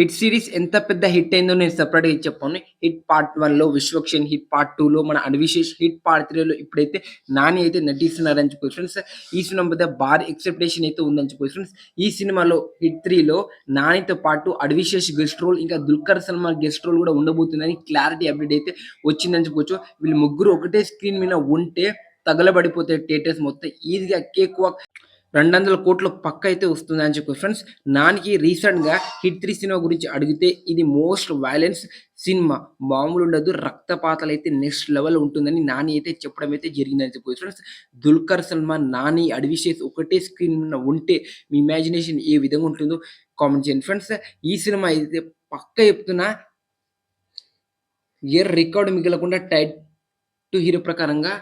Hit series ఎంత పెద్ద hit అయిందో నేను సెపరేట్‌గా చెప్పాను హిట్ పార్ట్ వన్లో విశ్వక్షన్ హిట్ పార్ట్ టూలో మన 'అన్విశేష్', హిట్ పార్ట్ త్రీలో ఇప్పుడైతే 'నాని' అయితే నటిస్తున్నారని చెప్పి ఫ్రెండ్స్. ఈ సినిమా మీద భారీ ఎక్స్‌పెక్టేషన్ అయితే ఉందని చెప్పి ఫ్రెండ్స్. ఈ సినిమాలో హిట్ త్రీలో 'నాని'తో పాటు 'అడ్విశేష్' గెస్ట్ రోల్ ఇంకా 'దుల్కర్ సల్మాన్' గెస్ట్ రోల్ కూడా ఉండబోతుందని క్లారిటీ అప్డేట్ అయితే వచ్చిందని చెప్పొచ్చు. వీళ్ళు ముగ్గురు ఒకటే స్క్రీన్ మీద ఉంటే తగలబడిపోతే థియేటర్స్ మొత్తం. ఈజీగా కేక్ వాక్ 200 కోట్లు పక్క అయితే వస్తుందని చెప్పి ఫ్రెండ్స్. 'నానికి' రీసెంట్‌గా హిట్ త్రీ సినిమా గురించి అడిగితే ఇది మోస్ట్ వైలెన్స్ సినిమా. మామూలు ఉండదు రక్తపాతలు అయితే నెక్స్ట్ లెవెల్ ఉంటుందని 'నాని' అయితే చెప్పడం అయితే జరిగిందని చెప్పి ఫ్రెండ్స్. 'దుల్కర్ సల్మాన్', 'నాని', అడివిషేస్ ఒకటే స్క్రీన్ ఉంటే మీ ఇమాజినేషన్ ఏ విధంగా ఉంటుందో కామెంట్ చేయండి ఫ్రెండ్స్. ఈ సినిమా అయితే పక్క చెప్తున్నా ఏ రికార్డు మిగలకుండా టైట్ టు హీరో ప్రకారంగా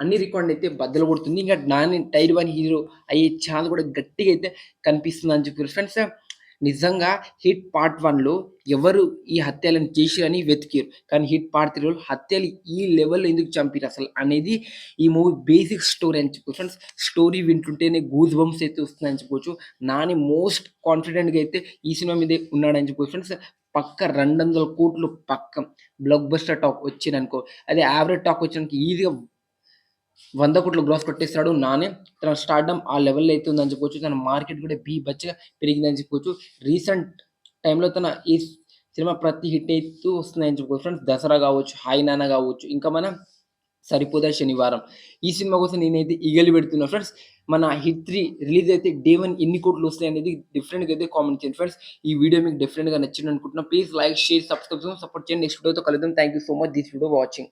అన్ని రికార్డులైతే బద్దలు కొడుతుంది. ఇంకా 'నాని' టైర్ వన్ హీరో అయ్యే ఛాన్స్ కూడా గట్టిగా అయితే కనిపిస్తుంది అని చెప్పారు ఫ్రెండ్స్. నిజంగా హిట్ పార్ట్ వన్లో ఎవరు ఈ హత్యలను చేసిరని వెతికిరు. కానీ హిట్ పార్ట్ త్రీలో హత్యలు ఈ లెవెల్‌లో ఎందుకు చంపిరు అసలు అనేది ఈ మూవీ బేసిక్ స్టోరీ అని చెప్పుకోవచ్చు ఫ్రెండ్స్. స్టోరీ వింటుంటేనే గూజ్ బంప్స్ అయితే వస్తుందని చెప్పుకోవచ్చు 'నాని' మోస్ట్ కాన్ఫిడెంట్‌గా అయితే ఈ సినిమా మీదే ఉన్నాడని చెప్పుకోవచ్చు ఫ్రెండ్స్. పక్క రెండు వందల కోట్లు పక్క బ్లాక్ బస్టర్ టాక్ వచ్చిందనుకో అదే యావరేజ్ టాక్ వచ్చినందుకు ఈజీగా వంద కోట్ల గ్రాస్ కొట్టేస్తాడు నానే తన స్టార్డమ్ ఆ లెవెల్‌లో అయితే ఉందని చెప్పొచ్చు. తన మార్కెట్ కూడా బీభత్సంగా పెరిగిందని చెప్పుకోవచ్చు. రీసెంట్ టైంలో తన ఈ సినిమా ప్రతి హిట్ అయితే వస్తుందని చెప్పుకోవచ్చు ఫ్రెండ్స్. 'దసరా' కావచ్చు, 'హాయ్ నాన్న' కావచ్చు, ఇంకా మన 'సరిపోదా శనివారం' ఈ సినిమా కోసం నేనైతే ఈగర్లీ పెడుతున్నా ఫ్రెండ్స్. మన హిట్ త్రీ రిలీజ్ అయితే డే వన్ ఎన్ని కోట్లు వస్తాయి అనేది డిఫరెంట్‌గా అయితే కామెంట్ చేయండి ఫ్రెండ్స్. ఈ వీడియో మీకు డిఫరెంట్గా నచ్చింది అనుకుంటున్నా. Please like, share, subscribe support చేయండి. నెక్స్ట్ వీడియోతో కలుద్దాం. Thank you so much this video watching.